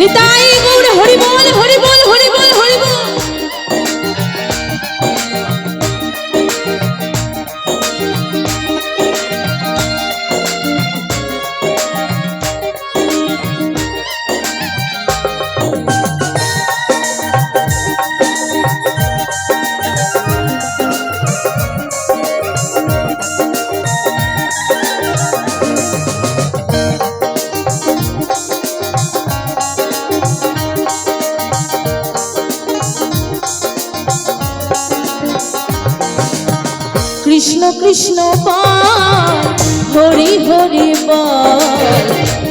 নিতাই গৌর হরি কৃষ্ণ কৃষ্ণ বল হরি হরি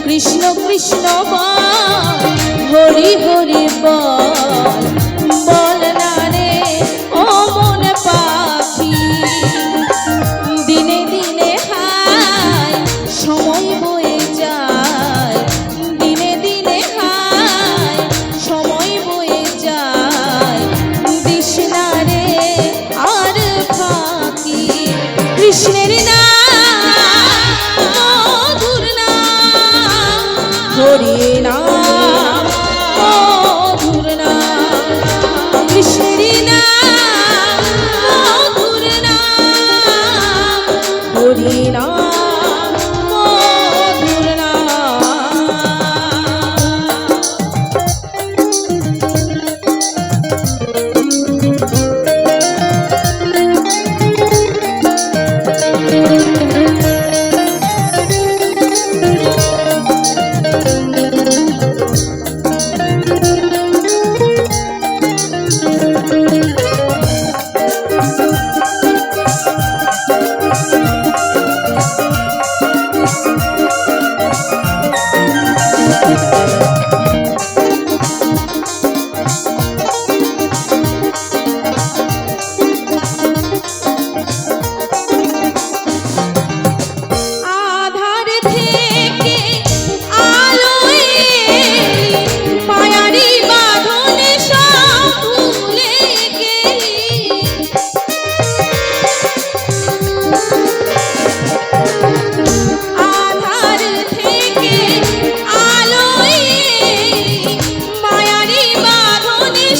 কৃষ্ণ কৃষ্ণ বল হরি হরি বল রে, ও মন পাখি, দিনে দিনে হায়, সময় কৃষ্ণের নাম মধুর নাম। হরি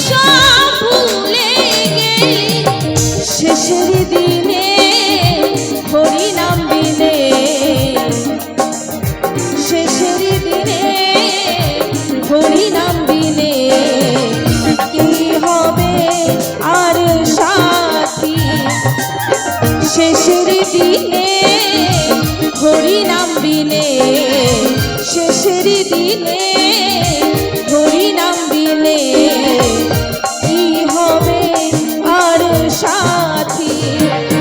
সব ভুলে গেলি শেষের দিনে হরি নাম বিনে শেষের দিনে হরি নাম বিনে কি হবে দিনে শেষের দিনে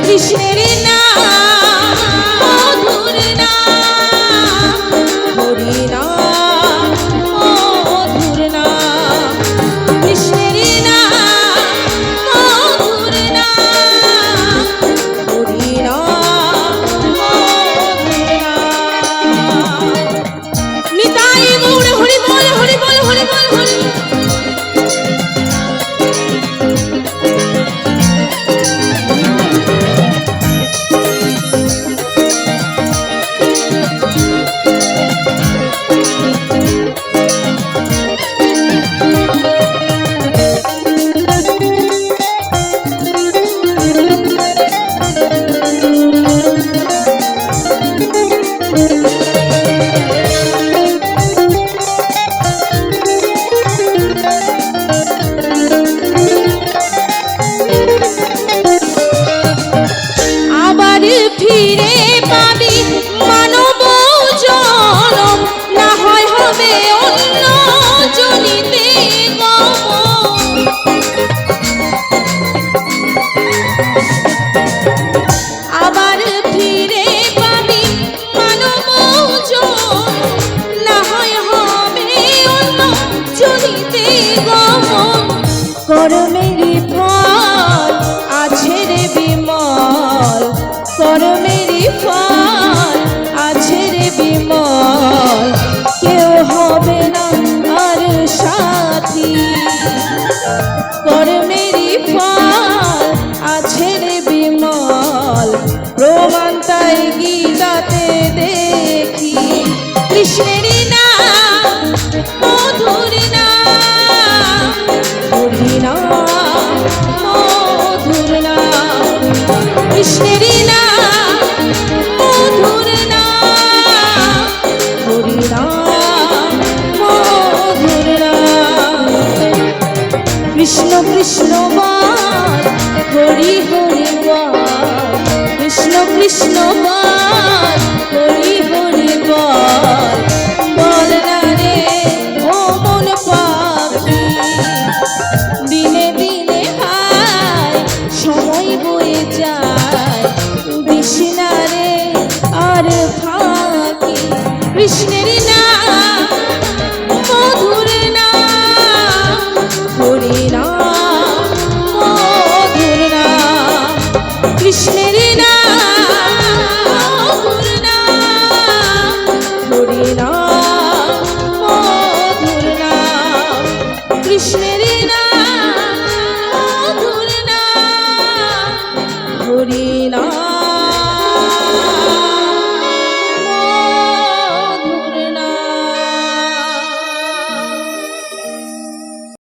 কৃষ্ণের নাম কর্মেরই ফল, আছে রে বিমল। কর্মেরই ফল, আছে রে বিমল। কেউ হবে না আর সাথী। কর্মেরই ফল, আছে রে বিমল। প্রমাণ তাই গীতাতে দেখি। কৃষ্ণেরই নাম কৃষ্ণেরই নাম মধুর নাম হরি নাম মধুর নাম কৃষ্ণ কৃষ্ণ বার হরি হরি কৃষ্ণ কৃষ্ণ বল হরি হরি বল কৃষ্ণের নাম, মধুর নাম হরি নাম মধুর নাম কৃষ্ণের কৃষ্ণের নাম, মধুর নাম হরি নাম।